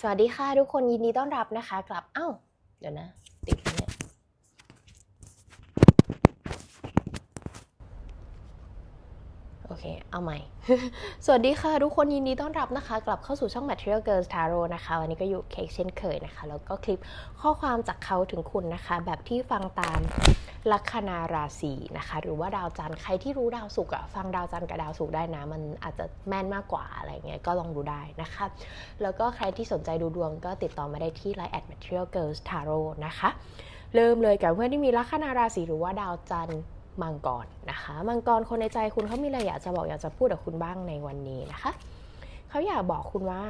สวัสดีค่ะทุกคนยินดีต้อนรับนะคะ กลับเอ้า เดี๋ยวนะ ติดแล้วเนี่ยโอเค เอาใหม่ สวัสดีค่ะ ทุกคนยินดีต้อนรับนะคะ กลับเข้าสู่ช่อง Material Girls Tarot นะคะ วันนี้ก็อยู่เค้กเช่นเคยนะคะ แล้วก็คลิปข้อความจากเขาถึงคุณนะคะ แบบที่ฟังตามลัคนาราศีนะคะ หรือว่าดาวจันทร์ใครที่รู้ดาวศุกร์อะฟังดาวจันทร์กับดาวศุกร์ได้นะ มันอาจจะแม่นมากกว่าอะไรเงี้ยก็ลองดูได้นะคะ แล้วก็ใครที่สนใจดูดวงก็ติดต่อมาได้ที่ Line at Material Girls Tarot นะคะ เริ่มเลยกับเพื่อนที่มีลัคนาราศีหรือว่าดาวจันทร์ มังกรนะคะ มังกรคนในใจคุณเขามีอะไรอยากจะบอกอยากจะพูดกับคุณบ้างในวันนี้นะคะเขาอยากบอกคุณว่า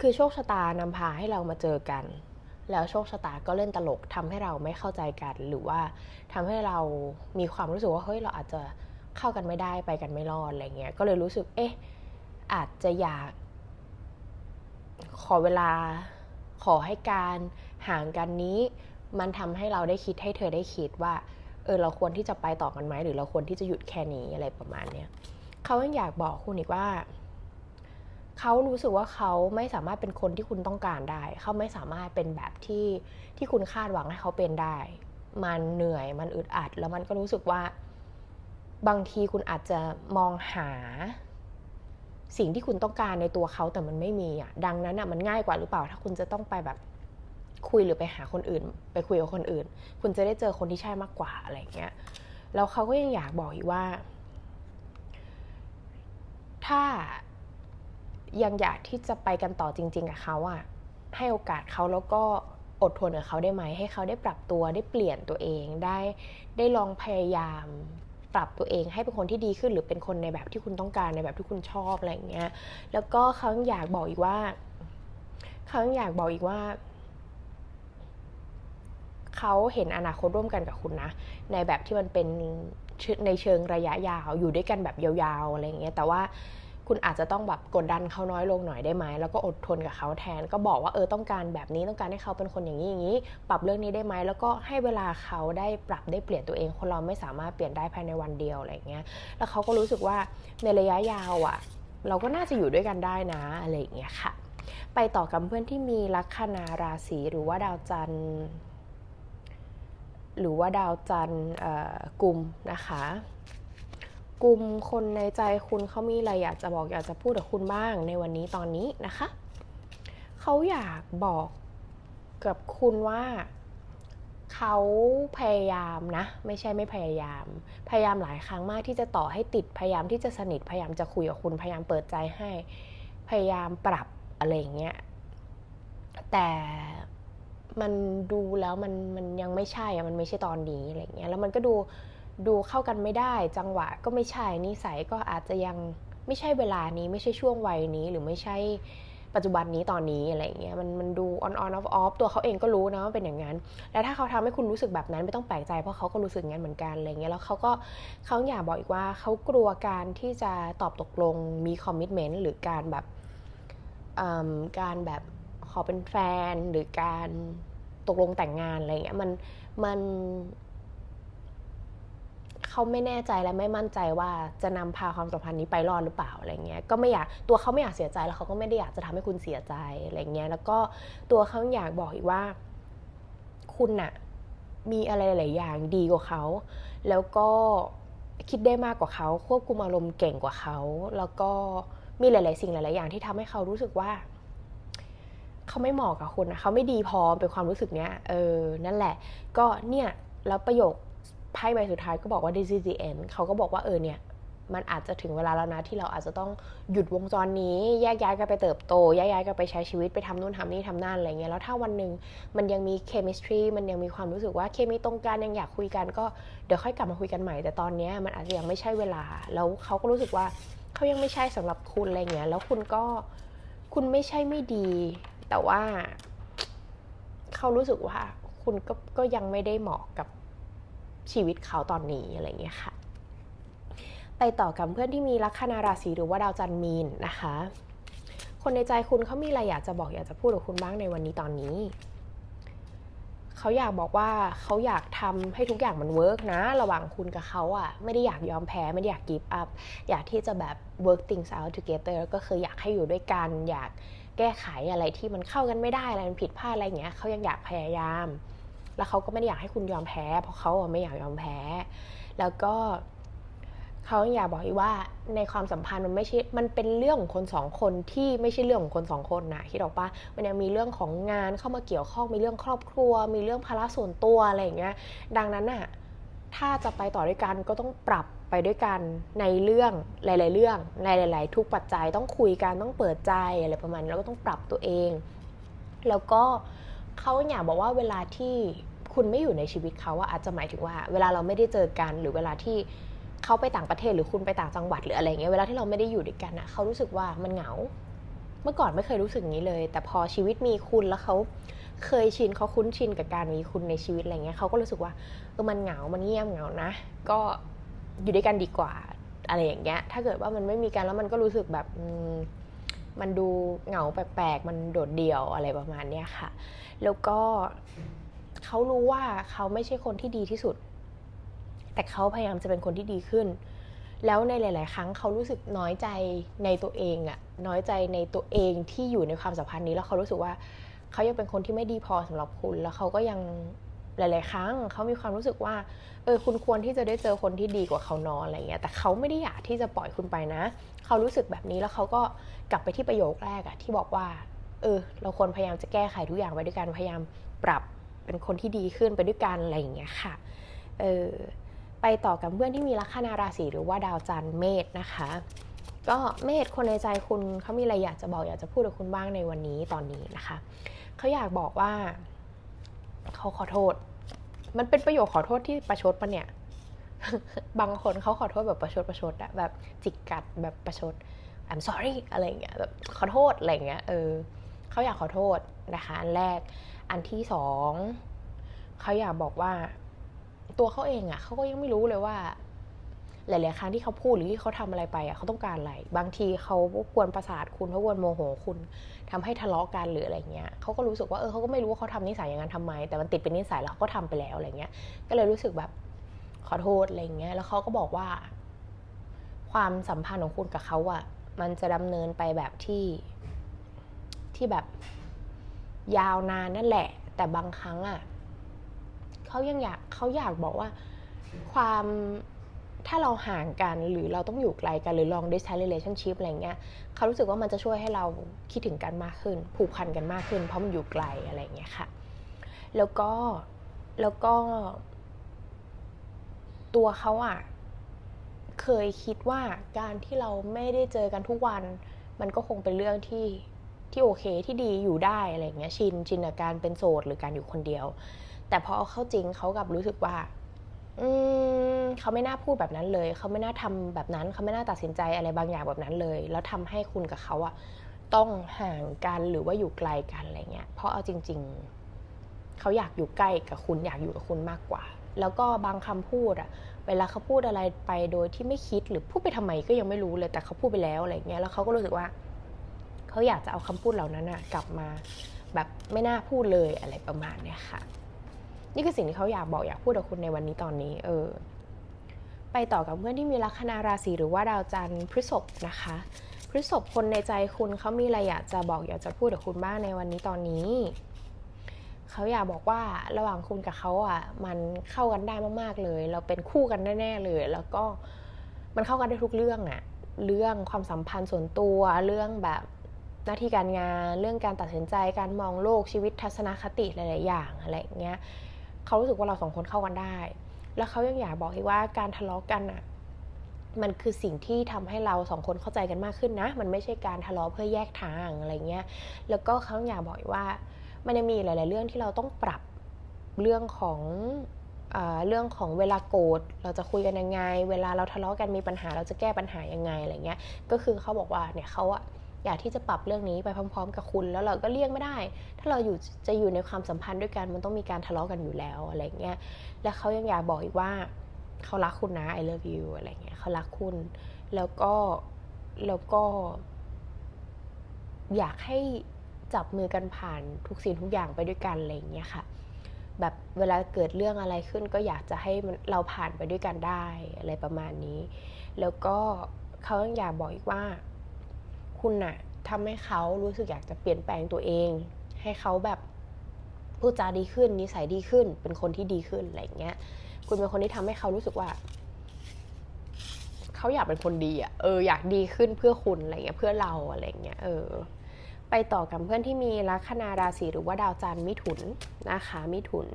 คือโชคชะตานำพาให้เรามาเจอกัน แล้วโชคชะตาก็เล่นตลกทำให้เราไม่เข้าใจกัน หรือว่าทำให้เรามีความรู้สึกว่าเฮ้ยเราอาจจะเข้ากันไม่ได้ไปกันไม่รอดอะไรเงี้ยก็เลยรู้สึกเอ๊ะอาจจะอยาก ขอเวลาขอให้การห่างกันนี้ มันทำให้เราได้คิดให้เธอได้คิดว่า เออเราควรที่จะไปต่อกันไหมหรือเราควรที่จะหยุดแค่นี้อะไรประมาณเนี้ยเขายังอยากบอกคุณอีกว่าเขารู้สึกว่าเขาไม่สามารถเป็นคนที่คุณต้องการได้ เขาไม่สามารถเป็นแบบที่ที่คุณคาดหวังให้เขาเป็นได้ มันเหนื่อยมันอึดอัด แล้วมันก็รู้สึกว่า บางทีคุณอาจจะมองหา สิ่งที่คุณต้องการในตัวเขาแต่มันไม่มีอะดังนั้นอะมันง่ายกว่าหรือเปล่า ถ้าคุณจะต้องไปแบบ คุยหรือไปหาคนอื่น ไปคุยกับคนอื่น คุณจะได้เจอคนที่ใช่มากกว่าอะไรอย่างเงี้ยแล้วเขาก็ยังอยากบอกอีกว่า ถ้ายังอยากที่จะไปกันต่อจริง ๆ กับเขาอะให้โอกาสเขาแล้วก็อดทนกับเขาได้ไหม ให้เขาได้ปรับตัวได้เปลี่ยนตัวเองได้ได้ลองพยายามปรับตัวเองให้เป็นคนที่ดีขึ้นหรือเป็นคนในแบบที่คุณต้องการในแบบที่คุณชอบอะไรอย่างเงี้ย แล้วก็เขายังอยากบอกอีกว่า เขายังอยากบอกอีกว่า เขาเห็นอนาคตร่วมกันกับคุณนะ ในแบบที่มันเป็นในเชิงระยะยาว อยู่ด้วยกันแบบยาวๆอะไรอย่างเงี้ยแต่ว่าคุณอาจจะต้องแบบกดดันเขาน้อยลงหน่อยได้ไหม แล้วก็อดทนกับเขาแทน ก็บอกว่าเออต้องการแบบนี้ต้องการให้เขาเป็นคนอย่างนี้อย่างนี้ ปรับเรื่องนี้ได้ไหม แล้วก็ให้เวลาเขาได้ปรับได้เปลี่ยนตัวเอง คนเราไม่สามารถเปลี่ยนได้ภายในวันเดียวอะไรอย่างเงี้ย แล้วเขาก็รู้สึกว่าในระยะยาวอะ เราก็น่าจะอยู่ด้วยกันได้นะอะไรอย่างเงี้ยค่ะ ไปต่อกับเพื่อนที่มีลัคนาราศีหรือว่าดาวจันทร์ หรือว่าดาวจันทร์กลุ่มนะคะกลุ่มคนในใจคุณเขามีอะไรอยากจะบอกอยากจะพูดกับคุณบ้างในวันนี้ตอนนี้นะคะเขาอยากบอกกับคุณว่าเขาพยายามนะ ไม่ใช่ไม่พยายาม พยายามหลายครั้งมากที่จะต่อให้ติดพยายามที่จะสนิทพยายามจะคุยกับคุณพยายามเปิดใจให้ พยายามปรับอะไรอย่างเงี้ยแต่ มันดูแล้วมันมันยังไม่ใช่อะมันไม่ใช่ตอนนี้อะไรเงี้ยแล้วมันก็ดูดูเข้ากันไม่ได้ จังหวะก็ไม่ใช่นิสัยก็อาจจะยังไม่ใช่เวลานี้ไม่ใช่ช่วงวัยนี้หรือไม่ใช่ปัจจุบันนี้ตอนนี้อะไรเงี้ยมันมันดู on on off off ตัวเขาเองก็รู้นะว่าเป็นอย่างนั้น แล้วถ้าเขาทำให้คุณรู้สึกแบบนั้นไม่ต้องแปลกใจเพราะเขาก็รู้สึกงั้นเหมือนกันอะไรเงี้ยแล้วเขาก็เขาอยากบอกอีกว่าเขากลัวการที่จะตอบตกลงมีคอมมิชเมนต์หรือการแบบอืมการแบบ ขอเป็นแฟนหรือการตกลงแต่งงานอะไรเงี้ยมันมันเขาไม่แน่ใจและไม่มั่นใจว่าจะนำพาความสัมพันธ์นี้ไปรอดหรือเปล่าอะไรเงี้ยก็ไม่อยากตัวเขาไม่อยากเสียใจแล้วเขาก็ไม่ได้อยากจะทำให้คุณเสียใจอะไรเงี้ยแล้วก็ตัวเขาอยากบอกอีกว่า คุณน่ะ มีอะไรหลายอย่างดีกว่าเขา แล้วก็คิดได้มากกว่าเขา ควบคุมอารมณ์เก่งกว่าเขา แล้วก็มีหลาย ๆ สิ่งหลาย ๆ อย่างที่ทำให้เขารู้สึกว่า เขาไม่เหมาะกับคุณนะเขาไม่ดีพอเป็นความรู้สึกเนี้ยเออนั่นแหละ ก็เนี่ยแล้วประโยคไพ่ใบสุดท้ายก็บอกว่า this is the end เขาก็บอกว่าเออเนี่ยมันอาจจะถึงเวลาแล้วนะที่เราอาจจะต้องหยุดวงจรนี้แยกย้ายกันไปเติบโตแยกย้ายกันไปใช้ชีวิตไปทำนู่นทำนี่ทำนั่นอะไรเงี้ยแล้วถ้าวันหนึ่งมันยังมี chemistry มันยังมีความรู้สึกว่าเคมีตรงกันยังอยากคุยกันก็เดี๋ยวค่อยกลับมาคุยกันใหม่ แต่ตอนเนี้ยมันอาจจะยังไม่ใช่เวลา แล้วเขาก็รู้สึกว่าเขายังไม่ใช่สำหรับคุณอะไรเงี้ยแล้วคุณก็คุณไม่ใช่ไม่ดี แต่ว่า เขารู้สึกว่า คุณก็ก็ยังไม่ได้เหมาะกับชีวิตเขาตอนนี้อะไรเงี้ยค่ะ ไปต่อกับเพื่อนที่มีลัคนาราศีหรือว่าดาวจันทร์มีนนะคะ คนในใจคุณเขามีอะไรอยากจะบอกอยากจะพูดกับคุณบ้างในวันนี้ตอนนี้เขาอยากบอกว่าเขาอยากทำให้ทุกอย่างมันเวิร์กนะ ระหว่างคุณกับเขาอะ่ะ ไม่ได้อยากยอมแพ้ไม่ได้อยาก give up อยากที่จะแบบ work things out together ก็คืออยากให้อยู่ด้วยกัน อยาก แก้ไขอะไรที่มันเข้ากันไม่ได้อะไรมันผิดพลาดอะไรอย่างเงี้ยเขายังอยากพยายาม แล้วเขาก็ไม่ได้อยากให้คุณยอมแพ้ เพราะเขาไม่อยากยอมแพ้ แล้วก็เขาอยากบอกอีกว่าในความสัมพันธ์มันไม่ใช่ มันเป็นเรื่องของคนสองคนที่ไม่ใช่เรื่องของคนสองคนนะคิดออกปะมันยังมีเรื่องของงานเข้ามาเกี่ยวข้องมีเรื่องครอบครัว มีเรื่องภาระส่วนตัวอะไรอย่างเงี้ย ดังนั้นน่ะถ้าจะไปต่อด้วยกันก็ต้องปรับ ไปด้วยกันในเรื่องหลาย ๆ เรื่องในหลาย ๆ ทุกปัจจัยต้องคุยกันต้องเปิดใจอะไรประมาณนี้แล้วก็ต้องปรับตัวเอง แล้วก็เขาอยากบอกว่าเวลาที่คุณไม่อยู่ในชีวิตเขาอะอาจจะหมายถึงว่า เวลาเราไม่ได้เจอกันหรือเวลาที่เขาไปต่างประเทศหรือคุณไปต่างจังหวัดหรืออะไรเงี้ยเวลาที่เราไม่ได้อยู่ด้วยกันอะเขารู้สึกว่ามันเหงา เมื่อก่อนไม่เคยรู้สึกงนี้เลย แต่พอชีวิตมีคุณแล้วเขาเคยชินเขาคุ้นชินกับการมีคุณในชีวิตอะไรเงี้ยเขาก็รู้สึกว่าเออมันเหงา มันเงียบเหงานะ ก็ อยู่ด้วยกันดีกว่าอะไรอย่างเงี้ย ถ้าเกิดว่ามันไม่มีกันแล้วมันก็รู้สึกแบบมันดูเหงาแปลกๆ มันโดดเดี่ยวอะไรประมาณเนี้ยค่ะ แล้วก็เขารู้ว่าเขาไม่ใช่คนที่ดีที่สุด แต่เขาพยายามจะเป็นคนที่ดีขึ้น แล้วในหลาย ๆ ครั้งเขารู้สึกน้อยใจในตัวเองอะน้อยใจในตัวเองที่อยู่ในความสัมพันธ์นี้แล้วเขารู้สึกว่าเขายังเป็นคนที่ไม่ดีพอสำหรับคุณ แล้วเขาก็ยัง หลาย ๆ ครั้งเขามีความรู้สึกว่าเออคุณควรที่จะได้เจอคนที่ดีกว่าเขานอนอะไรเงี้ยแต่เขาไม่ได้อยากที่จะปล่อยคุณไปนะ เขารู้สึกแบบนี้แล้วเขาก็กลับไปที่ประโยคแรกอะที่บอกว่าเออเราควรพยายามจะแก้ไขทุกอย่างไปด้วยกันพยายามปรับเป็นคนที่ดีขึ้นไปด้วยกันอะไรอย่างเงี้ยค่ะเออไปต่อกับเพื่อนที่มีลัคนาราศีหรือว่าดาวจันทร์เมษนะคะ ก็เมษคนในใจคุณเขามีอะไรอยากจะบอกอยากจะพูดกับคุณบ้างในวันนี้ตอนนี้นะคะเขาอยากบอกว่า เขาขอโทษ มันเป็นประโยคขอโทษที่ประชดปะเนี่ย บางคนเขาขอโทษแบบประชดประชดอะแบบจิกกัดแบบประชด I'm sorry อะไรเงี้ยแบบขอโทษอะไรเงี้ยเออเขาอยากขอโทษนะคะ อันแรก อันที่สองเขาอยากบอกว่า ตัวเขาเองอะเขาก็ยังไม่รู้เลยว่า หลาย ๆ ครั้งที่เขาพูดหรือที่เขาทำอะไรไปอะเขาต้องการอะไร บางทีเขากวนประสาทคุณเขากวนโมโหคุณทำให้ทะเลาะกันหรืออะไรเงี้ยเขาก็รู้สึกว่าเออเขาก็ไม่รู้ว่าเขาทำนิสัยอย่างนั้นทำไม แต่มันติดเป็นนิสัยแล้วเขาก็ทำไปแล้วอะไรเงี้ย ก็เลยรู้สึกแบบขอโทษอะไรเงี้ย แล้วเขาก็บอกว่า ความสัมพันธ์ของคุณกับเขาอะมันจะดำเนินไปแบบที่ที่แบบยาวนานนั่นแหละ แต่บางครั้งอะเขายังอยากเขาอยากบอกว่าความ ถ้าเราห่างกันหรือเราต้องอยู่ไกลกันหรือ long distance relationship อะไรเงี้ยเขารู้สึกว่ามันจะช่วยให้เราคิดถึงกันมากขึ้น ผูกพันกันมากขึ้น เพราะมันอยู่ไกลอะไรเงี้ยค่ะ แล้วก็แล้วก็ ตัวเขาอะเคยคิดว่าการที่เราไม่ได้เจอกันทุกวัน มันก็คงเป็นเรื่องที่ที่โอเคที่ดีอยู่ได้อะไรเงี้ยชินชินกับการเป็นโสดหรือการอยู่คนเดียว แต่พอเอาเข้าจริงเขากับรู้สึกว่า อืมเขาไม่น่าพูดแบบนั้นเลย เขาไม่น่าทำแบบนั้น เขาไม่น่าตัดสินใจอะไรบางอย่างแบบนั้นเลย แล้วทำให้คุณกับเขาอะต้องห่างกันหรือว่าอยู่ไกลกันอะไรเงี้ย เพราะเอาจริง ๆ เขาอยากอยู่ใกล้กับคุณอยากอยู่กับคุณมากกว่า แล้วก็บางคำพูดอะเวลาเขาพูดอะไรไปโดยที่ไม่คิดหรือพูดไปทำไมก็ยังไม่รู้เลยแต่เขาพูดไปแล้วอะไรเงี้ย แล้วเขาก็รู้สึกว่า เขาอยากจะเอาคำพูดเหล่านั้นอะกลับมา แบบไม่น่าพูดเลยอะไรประมาณเนี้ยค่ะ นี่คือสิ่งที่เขาอยากบอกอยากพูดกับคุณในวันนี้ตอนนี้ เออ ไปต่อกับเพื่อนที่มีลัคนาราศีหรือว่าดาวจันทร์พฤษภนะคะพฤษภคนในใจคุณเขามีอะไรอยากจะบอกอยากจะพูดกับคุณบ้างในวันนี้ตอนนี้เขาอยากบอกว่าระหว่างคุณกับเขาอะ มันเข้ากันได้มากๆเลย เราเป็นคู่กันแน่ๆเลย แล้วก็มันเข้ากันได้ทุกเรื่องอะ เรื่องความสัมพันธ์ส่วนตัวเรื่องแบบหน้าที่การงานเรื่องการตัดสินใจการมองโลกชีวิตทัศนคติหลายๆอย่างอะไรเงี้ย เขารู้สึกว่าเราสองคนเข้ากันได้ แล้วเขายังอยากบอกอีกว่าการทะเลาะกันอะมันคือสิ่งที่ทำให้เราสองคนเข้าใจกันมากขึ้นนะ มันไม่ใช่การทะเลาะเพื่อแยกทางอะไรเงี้ย แล้วก็เขาอยากบอกว่า มันยังมีหลาย ๆ เรื่องที่เราต้องปรับเรื่องของเรื่องของเวลาโกรธเราจะคุยกันยังไง เวลาเราทะเลาะกันมีปัญหาเราจะแก้ปัญหายังไงอะไรเงี้ย ก็คือเขาบอกว่าเนี่ยเขาอะ อยากที่จะปรับเรื่องนี้ไปพร้อม ๆ กับคุณ แล้วเราก็เลี่ยงไม่ได้ ถ้าเราอยู่จะอยู่ในความสัมพันธ์ด้วยกันมันต้องมีการทะเลาะกันอยู่แล้วอะไรเงี้ยแล้วเขายังอยากบอกอีกว่าเขารักคุณนะ I love you อะไรเงี้ยเขารักคุณ แล้วก็แล้วก็ อยากให้จับมือกันผ่านทุกสิ่งทุกอย่างไปด้วยกันอะไรเงี้ยค่ะแบบเวลาเกิดเรื่องอะไรขึ้นก็อยากจะให้เราผ่านไปด้วยกันได้อะไรประมาณนี้ แล้วก็เขายังอยากบอกอีกว่า คุณน่ะทำให้เขารู้สึกอยากจะเปลี่ยนแปลงตัวเอง ให้เขาแบบพูดจาดีขึ้น นิสัยดีขึ้น เป็นคนที่ดีขึ้นอะไรเงี้ย คุณเป็นคนที่ทำให้เขารู้สึกว่าเขาอยากเป็นคนดีอะเอออยากดีขึ้นเพื่อคุณอะไรเงี้ยเพื่อเราอะไรเงี้ยเออ ไปต่อกับเพื่อนที่มีลัคนาราศีหรือว่าดาวจันทร์มิถุนนะคะมิถุน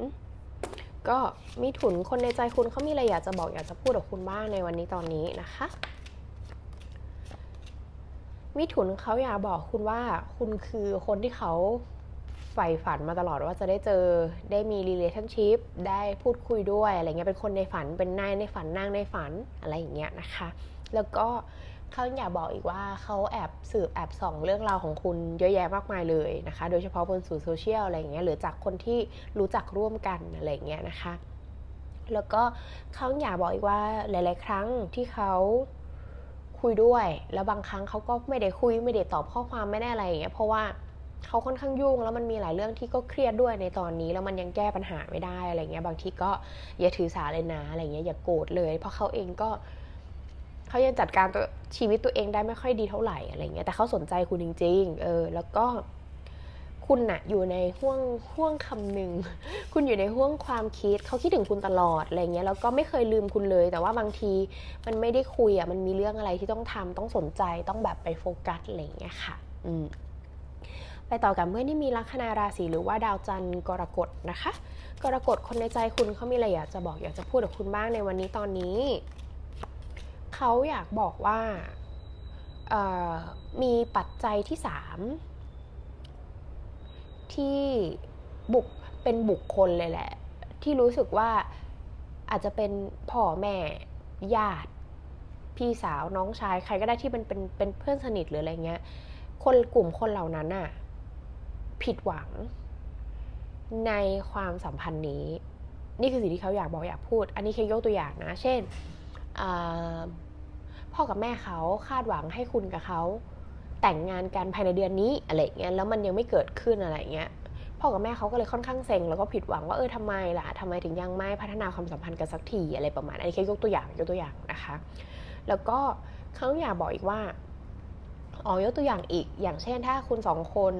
ก็มิถุนคนในใจคุณเขามีอะไรอยากจะบอกอยากจะพูดกับคุณบ้างในวันนี้ตอนนี้นะคะ มิถุนเขาอยากบอกคุณว่าคุณคือคนที่เขาใฝ่ฝันมาตลอดว่าจะได้เจอได้มี relationship ได้พูดคุยด้วยอะไรเงี้ยเป็นคนในฝันเป็นนายในฝันนางในฝันอะไรอย่างเงี้ยนะคะ แล้วก็เขาอยากบอกอีกว่าเขาแอบสืบแอบส่องเรื่องราวของคุณเยอะแยะมากมายเลยนะคะ โดยเฉพาะบนสื่อโซเชียลอะไรเงี้ยหรือจากคนที่รู้จักร่วมกันอะไรเงี้ยนะคะ แล้วก็เขาอยากบอกอีกว่าหลาย ๆ ครั้งที่เขา คุยด้วย แล้วบางครั้งเขาก็ไม่ได้คุยไม่ได้ตอบข้อความไม่ได้อะไรอย่างเงี้ยเพราะว่าเขาค่อนข้างยุ่งแล้วมันมีหลายเรื่องที่ก็เครียดด้วยในตอนนี้แล้วมันยังแก้ปัญหาไม่ได้อะไรเงี้ยบางทีก็อย่าถือสาเลยนะอะไรเงี้ยอย่าโกรธเลย เพราะเขาเองก็เขายังจัดการตัวชีวิตตัวเองได้ไม่ค่อยดีเท่าไหร่อะไรเงี้ยแต่เขาสนใจคุณจริง ๆ เออ แล้วก็ คุณน่ะอยู่ในห่วงห่วงคำหนึ่ง คุณอยู่ในห่วงความคิด เขาคิดถึงคุณตลอดอะไรเงี้ยแล้วก็ไม่เคยลืมคุณเลย แต่ว่าบางทีมันไม่ได้คุยอะมันมีเรื่องอะไรที่ต้องทำต้องสนใจต้องแบบไปโฟกัสอะไรเงี้ยค่ะ อืมไปต่อกับเพื่อนที่มีลัคนาราศีหรือว่าดาวจันทร์กรกฎนะคะ กรกฎคนในใจคุณเขามีอะไรอยากจะบอกอยากจะพูดกับคุณบ้างในวันนี้ตอนนี้ เขาอยากบอกว่ามีปัจจัยที่สาม ที่บุกเป็นบุคคลเลยแหละ ที่รู้สึกว่าอาจจะเป็นพ่อแม่ญาติ พี่สาวน้องชายใครก็ได้ที่เป็นเป็นเป็นเพื่อนสนิทหรืออะไรเงี้ย คนกลุ่มคนเหล่านั้นน่ะผิดหวัง ในความสัมพันธ์นี้ นี่คือสิ่งที่เขาอยากบอกอยากพูด อันนี้แค่ยกตัวอย่างนะ เช่นพ่อกับแม่เขาคาดหวังให้คุณกับเขา แต่งงานกันภายในเดือนนี้อะไรเงี้ยแล้วมันยังไม่เกิดขึ้นอะไรเงี้ยพ่อกับแม่เขาก็เลยค่อนข้างเซ็งแล้วก็ผิดหวังว่าเออทำไมล่ะทำไมถึงยังไม่พัฒนาความสัมพันธ์กันสักทีอะไรประมาณอันนี้แค่ยกตัวอย่างยกตัวอย่างนะคะ แล้วก็เขาอยากบอกอีกว่าอ๋อยกตัวอย่างอีก อย่างเช่นถ้าคุณสองคน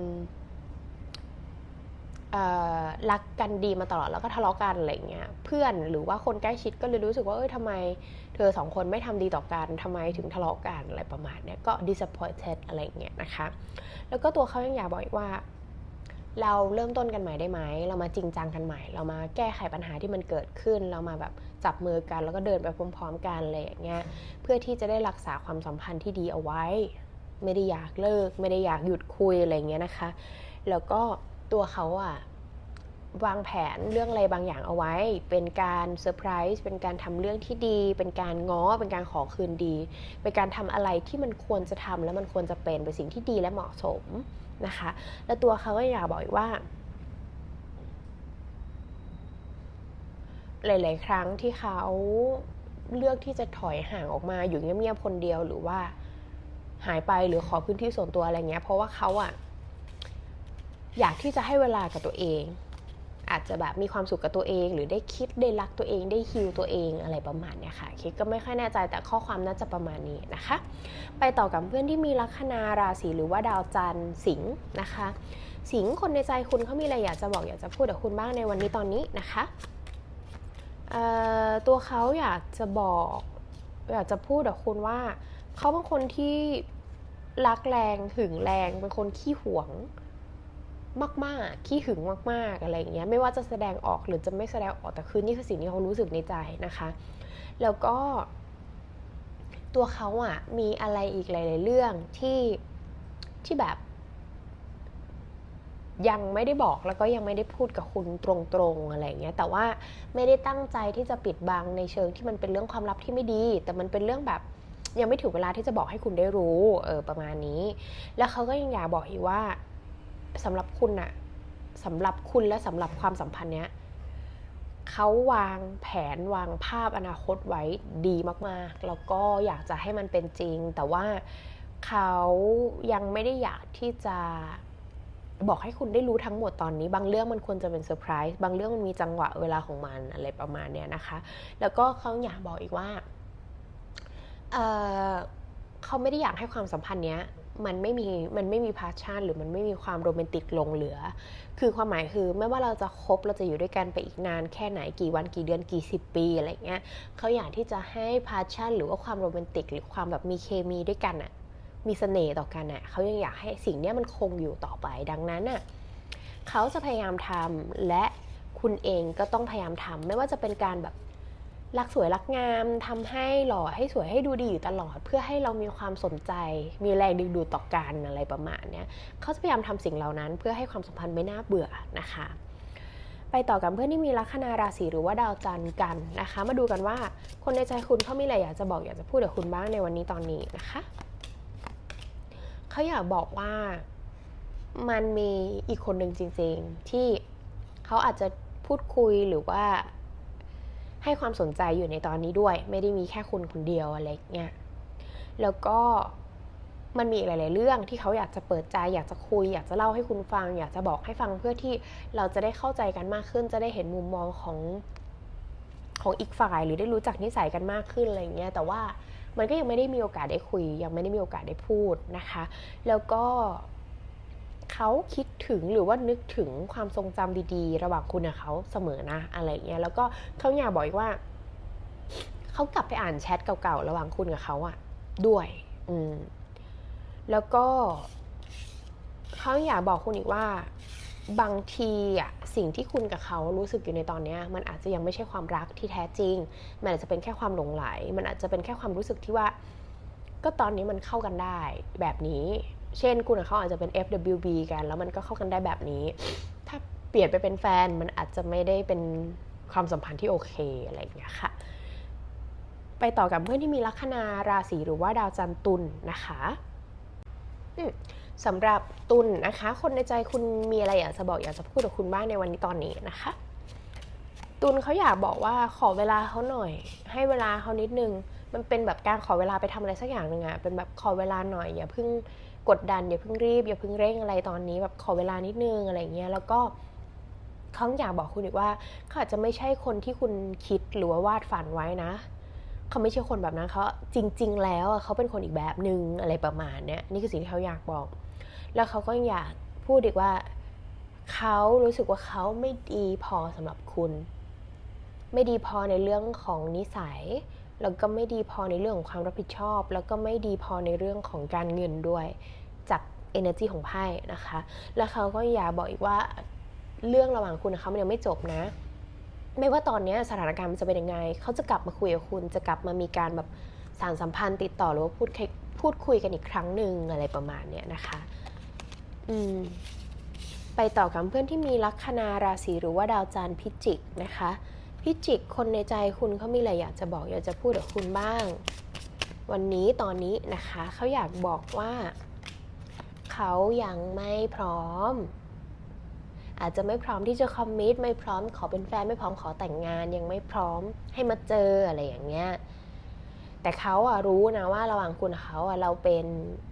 รักกันดีมาตลอดแล้วก็ทะเลาะกันอะไรเงี้ยเพื่อนหรือว่าคนใกล้ชิดก็เลยรู้สึกว่าเอ้ยทำไมเธอสองคนไม่ทำดีต่อกันทำไมถึงทะเลาะกันอะไรประมาณเนี้ยก็ disappointed อะไรเงี้ยนะคะ แล้วก็ตัวเขายังอยากบอกอีกว่า เราเริ่มต้นกันใหม่ได้ไหมเรามาจริงจังกันใหม่ เรามาแก้ไขปัญหาที่มันเกิดขึ้น เรามาแบบจับมือกันแล้วก็เดินไปพร้อมๆกันอะไรอย่างเงี้ยเพื่อที่จะได้รักษาความสัมพันธ์ที่ดีเอาไว้ ไม่ได้อยากเลิก ไม่ได้อยากหยุดคุยอะไรเงี้ยนะคะ แล้วก็ ตัวเขาอะวางแผนเรื่องอะไรบางอย่างเอาไว้ เป็นการเซอร์ไพรส์ เป็นการทำเรื่องที่ดี เป็นการง้อ เป็นการขอคืนดี เป็นการทำอะไรที่มันควรจะทำแล้วมันควรจะเป็น เป็นสิ่งที่ดีและเหมาะสมนะคะ แล้วตัวเขาก็อยากบอกอีกว่า หลาย ๆ ครั้งที่เขาเลือกที่จะถอยห่างออกมาอยู่เงียบ ๆ คนเดียวหรือว่าหายไปหรือขอพื้นที่ส่วนตัวอะไรเงี้ย เพราะว่าเขาอะ อยากที่จะให้เวลากับตัวเอง อาจจะแบบมีความสุขกับตัวเอง หรือได้คิดได้รักตัวเองได้ฮิวตัวเองอะไรประมาณนี้ค่ะคิดก็ไม่ค่อยแน่ใจแต่ข้อความน่าจะประมาณนี้นะคะ ไปต่อกับเพื่อนที่มีลัคนาราศีหรือว่าดาวจันทร์สิงห์นะคะ สิงห์คนในใจคุณเขามีอะไรอยากจะบอกอยากจะพูดกับคุณบ้างในวันนี้ตอนนี้นะคะตัวเขาอยากจะบอกอยากจะพูดกับคุณว่า เขาเป็นคนที่รักแรงหึงแรงเป็นคนขี้หวง มากๆขี้หึงมากๆอะไรเงี้ยไม่ว่าจะแสดงออกหรือจะไม่แสดงออกแต่คือนี่คือสิ่งที่เขารู้สึกในใจนะคะ แล้วก็ ตัวเขาอะมีอะไรอีกหลาย ๆ เรื่องที่ที่แบบ ยังไม่ได้บอกแล้วก็ยังไม่ได้พูดกับคุณตรงๆอะไรเงี้ย แต่ว่าไม่ได้ตั้งใจที่จะปิดบังในเชิงที่มันเป็นเรื่องความลับที่ไม่ดี แต่มันเป็นเรื่องแบบยังไม่ถึงเวลาที่จะบอกให้คุณได้รู้ เออประมาณนี้ แล้วเขาก็ยังอยากบอกอีกว่า สำหรับคุณอะสำหรับคุณและสำหรับความสัมพันธ์เนี้ยเขาวางแผนวางภาพอนาคตไว้ดีมากๆ แล้วก็อยากจะให้มันเป็นจริง แต่ว่าเขายังไม่ได้อยากที่จะบอกให้คุณได้รู้ทั้งหมดตอนนี้ บางเรื่องมันควรจะเป็นเซอร์ไพรส์บางเรื่องมันมีจังหวะเวลาของมันอะไรประมาณเนี้ยนะคะ แล้วก็เขาอยากบอกอีกว่าเเขาไม่ได้อยากให้ความสัมพันธ์เนี้ย มันไม่มีมันไม่มีพาชั่น หรือมันไม่มีความโรแมนติกลงเหลือ คือความหมายคือไม่ว่าเราจะคบเราจะอยู่ด้วยกันไปอีกนานแค่ไหนกี่วันกี่เดือนกี่สิบปีอะไรเงี้ยเขาอยากที่จะให้พาชั่น หรือว่าความโรแมนติก หรือความแบบมีเคมีด้วยกันอะมีเสน่ห์ต่อกันอะเขายังอยากให้สิ่งเนี้ยมันคงอยู่ต่อไปดังนั้นอะเขาจะพยายามทำและคุณเองก็ต้องพยายามทำไม่ว่าจะเป็นการแบบ รักสวยรักงามทำให้หล่อให้สวยให้ดูดีอยู่ตลอด เพื่อให้เรามีความสนใจ มีแรงดึงดูดต่อกันอะไรประมาณเนี้ยเขาจะพยายามทำสิ่งเหล่านั้น เพื่อให้ความสัมพันธ์ไม่น่าเบื่อนะคะ ไปต่อกับเพื่อนที่มีลัคนาราศีหรือว่าดาวจันทร์กันนะคะ มาดูกันว่าคนในใจคุณเขามีอะไรอยากจะบอกอยากจะพูดกับคุณบ้างในวันนี้ตอนนี้นะคะเขาอยากบอกว่ามันมีอีกคนหนึ่งจริง ๆ ที่เขาอาจจะพูดคุยหรือว่า ให้ความสนใจอยู่ในตอนนี้ด้วย ไม่ได้มีแค่คุณคนเดียวอะไรเงี้ยแล้วก็มันมีหลาย ๆ เรื่องที่เขาอยากจะเปิดใจ อยากจะคุย อยากจะเล่าให้คุณฟัง อยากจะบอกให้ฟังเพื่อที่เราจะได้เข้าใจกันมากขึ้น จะได้เห็นมุมมองของของอีกฝ่ายหรือได้รู้จักนิสัยกันมากขึ้นอะไรเงี้ยแต่ว่ามันก็ยังไม่ได้มีโอกาสได้คุย ยังไม่ได้มีโอกาสได้พูดนะคะ แล้วก็ เขาคิดถึงหรือว่านึกถึงความทรงจำดีๆ ระหว่างคุณกับเขาเสมอนะ อะไรเงี้ยแล้วก็เขาอยากบอกอีกว่าเขากลับไปอ่านแชทเก่าๆระหว่างคุณกับเขาอะด้วย อืม แล้วก็เขาอยากบอกคุณอีกว่า บางทีอะสิ่งที่คุณกับเขารู้สึกอยู่ในตอนนี้มันอาจจะยังไม่ใช่ความรักที่แท้จริง มันอาจจะเป็นแค่ความหลงไหล มันอาจจะเป็นแค่ความรู้สึกที่ว่า ก็ตอนนี้มันเข้ากันได้แบบนี้ เช่นคุณกับเขาอาจจะเป็น FWB กัน แล้วมันก็เข้ากันได้แบบนี้ ถ้าเปลี่ยนไปเป็นแฟนมันอาจจะไม่ได้เป็นความสัมพันธ์ที่โอเคอะไรอย่างเงี้ยค่ะ ไปต่อกับเพื่อนที่มีลัคนาราศีหรือว่าดาวจันทร์ตุลนะคะสำหรับตุลนนะคะ คนในใจคุณมีอะไรอยากจะบอกอยากจะพูดกับคุณบ้างในวันนี้ตอนนี้นะคะ ตุลเขาอยากบอกว่าขอเวลาเขาหน่อย ให้เวลาเขานิดนึง มันเป็นแบบการขอเวลาไปทำอะไรสักอย่างหนึ่งอะเป็นแบบขอเวลาหน่อยอย่าเพิ่ง กดดันอย่าเพิ่งรีบอย่าเพิ่งเร่งอะไรตอนนี้แบบขอเวลานิดนึงอะไรเงี้ยแล้วก็เขาอยากบอกคุณอีกว่าเขาอาจจะไม่ใช่คนที่คุณคิดหรือว่าวาดฝันไว้นะเขาไม่ใช่คนแบบนั้นเขาจริง ๆ แล้วเขาเป็นคนอีกแบบหนึ่งอะไรประมาณเนี้ยนี่คือสิ่งที่เขาอยากบอก แล้วเขาก็อยากพูดอีกว่าเขารู้สึกว่าเขาไม่ดีพอสำหรับคุณ ไม่ดีพอในเรื่องของนิสัย แล้วก็ไม่ดีพอในเรื่องของความรับผิดชอบ แล้วก็ไม่ดีพอในเรื่องของการเงินด้วย จาก energy ของไพ่นะคะ แล้วเขาก็อยากบอกอีกว่าเรื่องระหว่างคุณกับเขามันยังไม่จบนะ ไม่ว่าตอนนี้สถานการณ์มันจะเป็นยังไง เขาจะกลับมาคุยกับคุณจะกลับมามีการแบบสารสัมพันธ์ติดต่อหรือว่าพูดพูดคุยกันอีกครั้งหนึ่งอะไรประมาณเนี้ยนะคะ อืมไปต่อกับเพื่อนที่มีลัคนาราศีหรือว่าดาวจันทร์พิจิกนะคะพิจิกคนในใจคุณเขามีอะไรอยากจะบอกอยากจะพูดกับคุณบ้าง วันนี้ตอนนี้นะคะเขาอยากบอกว่า เขายังไม่พร้อม อาจจะไม่พร้อมที่จะคอมมิตไม่พร้อมขอเป็นแฟนไม่พร้อมขอแต่งงานยังไม่พร้อมให้มาเจออะไรอย่างเงี้ยแต่เขาอะรู้นะว่าระหว่างคุณเขาอะเราเป็น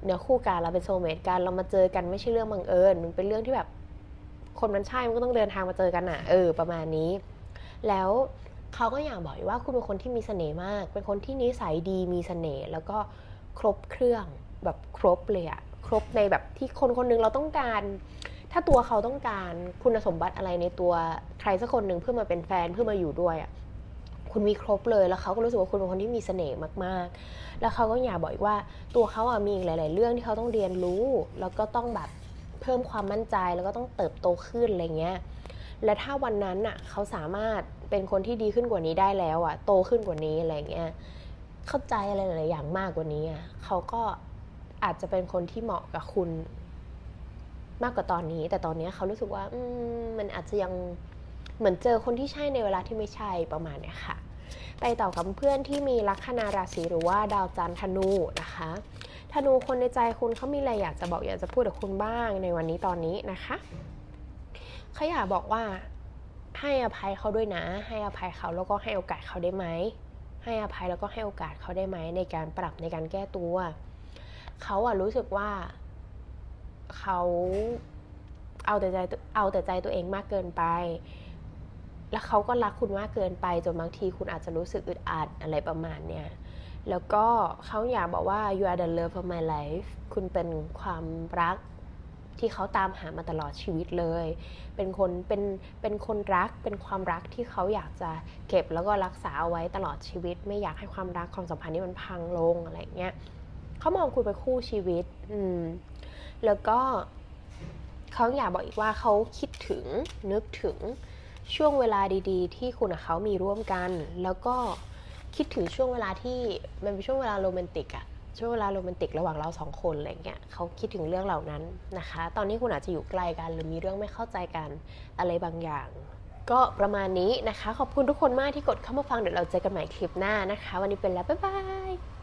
เนื้อคู่กันเราเป็นโซเมตกันเรามาเจอกันไม่ใช่เรื่องบังเอิญมันเป็นเรื่องที่แบบ คนมันใช่มันก็ต้องเดินทางมาเจอกันอะเออ ประมาณนี้ แล้วเขาก็อยากบอกว่าคุณเป็นคนที่มีเสน่ห์มาก เป็นคนที่นิสัยดีมีเสน่ห์แล้วก็ครบเครื่องแบบครบเลยอะ ครบในแบบที่คนคนหนึงเราต้องการ ถ้าตัวเขาต้องการคุณสมบัติอะไรในตัวใครสักคนหนึ่งเพื่อมาเป็นแฟนเพื่อมาอยู่ด้วยอะคุณมีครบเลยแล้วเขาก็รู้สึกว่าคุณเป็นคนที่มีเสน่ห์มากๆ แล้วเขาก็อยากบอกอีกว่าตัวเขาอะมีอีกหลาย ๆ เรื่องที่เขาต้องเรียนรู้ แล้วก็ต้องแบบเพิ่มความมั่นใจแล้วก็ต้องเติบโตขึ้นอะไรเงี้ยและถ้าวันนั้นอะเขาสามารถเป็นคนที่ดีขึ้นกว่านี้ได้แล้วอะโตขึ้นกว่านี้อะไรเงี้ยเข้าใจอะไรหลายอย่างมากกว่านี้อะเขาก็ อาจจะเป็นคนที่เหมาะกับคุณ มากกว่าตอนนี้ แต่ตอนนี้เขารู้สึกว่า อืมมันอาจจะยังเหมือนเจอคนที่ใช่ในเวลาที่ไม่ใช่ประมาณนี้ค่ะ ไปต่อกับเพื่อนที่มีลัคนาราศีหรือว่าดาวจันทร์ธนูนะคะธนูคนในใจคุณเขามีอะไรอยากจะบอกอยากจะพูดกับคุณบ้างในวันนี้ตอนนี้นะคะเขาอยากบอกว่าให้อภัยเขาด้วยนะ ให้อภัยเขาแล้วก็ให้โอกาสเขาได้ไหมให้อภัยแล้วก็ให้โอกาสเขาได้ไหมในการปรับในการแก้ตัว เขาอะรู้สึกว่าเขาเอาแต่ใจเอาแต่ใจตัวเองมากเกินไป แล้วเขาก็รักคุณมากเกินไปจนบางทีคุณอาจจะรู้สึกอึดอัดอะไรประมาณเนี้ยแล้วก็เขาอยากบอกว่า you are the love of my life คุณเป็นความรักที่เขาตามหามาตลอดชีวิตเลย เป็นคน เป็น เป็นคนรัก เป็นความรักที่เขาอยากจะเก็บแล้วก็รักษาเอาไว้ตลอดชีวิต ไม่อยากให้ความรักความสัมพันธ์นี้มันพังลงอะไรเงี้ย เขามองคุณเป็นคู่ชีวิต อืม แล้วก็เขาอยากบอกอีกว่าเขาคิดถึงนึกถึงช่วงเวลาดีๆ ที่คุณกับเขามีร่วมกัน แล้วก็คิดถึงช่วงเวลาที่มันเป็นช่วงเวลาโรแมนติกอะช่วงเวลาโรแมนติกระหว่างเราสองคนอะไรเงี้ยเขาคิดถึงเรื่องเหล่านั้นนะคะ ตอนนี้คุณอาจจะอยู่ไกลกัน หรือมีเรื่องไม่เข้าใจกันอะไรบางอย่าง ก็ประมาณนี้นะคะ ขอบคุณทุกคนมากที่กดเข้ามาฟังเดี๋ยวเราเจอกันใหม่คลิปหน้านะคะ วันนี้เป็นแล้วบ๊ายบาย